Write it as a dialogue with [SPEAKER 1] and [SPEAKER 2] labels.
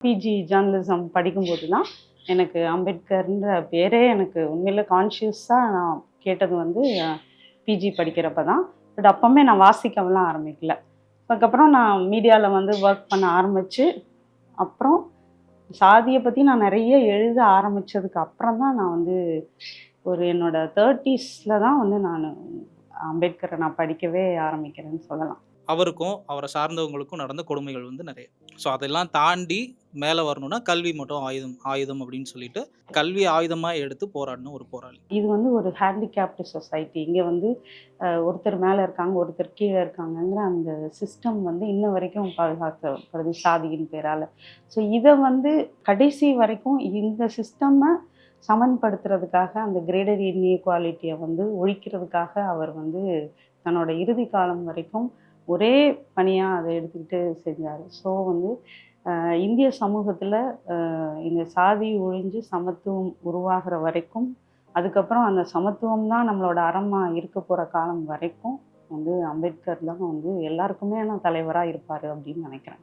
[SPEAKER 1] PG journalism படிக்கும்போது தான் எனக்கு அம்பேத்கர்ன்ற பேரே எனக்கு உண்மையில் கான்ஷியஸாக நான் கேட்டது வந்து பிஜி படிக்கிறப்ப தான் பட் அப்போவுமே நான் வாசிக்கவெல்லாம் ஆரம்பிக்கல. அதுக்கப்புறம் நான் மீடியாவில் வந்து ஒர்க் பண்ண ஆரம்பித்து அப்புறம் சாதியை பற்றி நான் நிறைய எழுத ஆரம்பித்ததுக்கு அப்புறம் தான் நான் வந்து ஒரு என்னோடய தேர்ட்டிஸில் தான் வந்து நான் அம்பேத்கரை நான் படிக்கவே ஆரம்பிக்கிறேன்னு சொல்லலாம்.
[SPEAKER 2] அவருக்கும் அவரை சார்ந்தவங்களுக்கும் நடந்த கொடுமைகள் வந்து நிறைய. ஸோ அதெல்லாம் தாண்டி மேலே வரணும்னா கல்வி மட்டும் ஆயுதம் ஆயுதம் அப்படின்னு சொல்லிட்டு கல்வி ஆயுதமாக எடுத்து போராடின ஒரு போராளி.
[SPEAKER 1] இது வந்து ஒரு ஹேண்டிகேப்டு சொசைட்டி இங்கே வந்து ஒருத்தர் மேலே இருக்காங்க ஒருத்தர் கீழே இருக்காங்கங்கிற அந்த சிஸ்டம் வந்து இன்ன வரைக்கும் பாதுகாக்கப்படுது சாதியின் பேரால். ஸோ இதை வந்து கடைசி வரைக்கும் இந்த சிஸ்டம்மை சமன்படுத்துறதுக்காக அந்த கிரேடர் இன்இக்வாலிட்டியை வந்து ஒழிக்கிறதுக்காக அவர் வந்து தன்னோட இறுதி காலம் வரைக்கும் ஒரே பணியாக அதை எடுத்துக்கிட்டு செஞ்சார். ஸோ வந்து இந்திய சமூகத்தில் இந்த சாதி ஒழிஞ்சு சமத்துவம் உருவாகிற வரைக்கும் அதுக்கப்புறம் அந்த சமத்துவம் தான் நம்மளோட அறமாக இருக்க போகிற காலம் வரைக்கும் வந்து அம்பேத்கர் தான் வந்து எல்லாருக்குமே தலைவராக இருப்பார் அப்படின்னு நினைக்கிறேன்.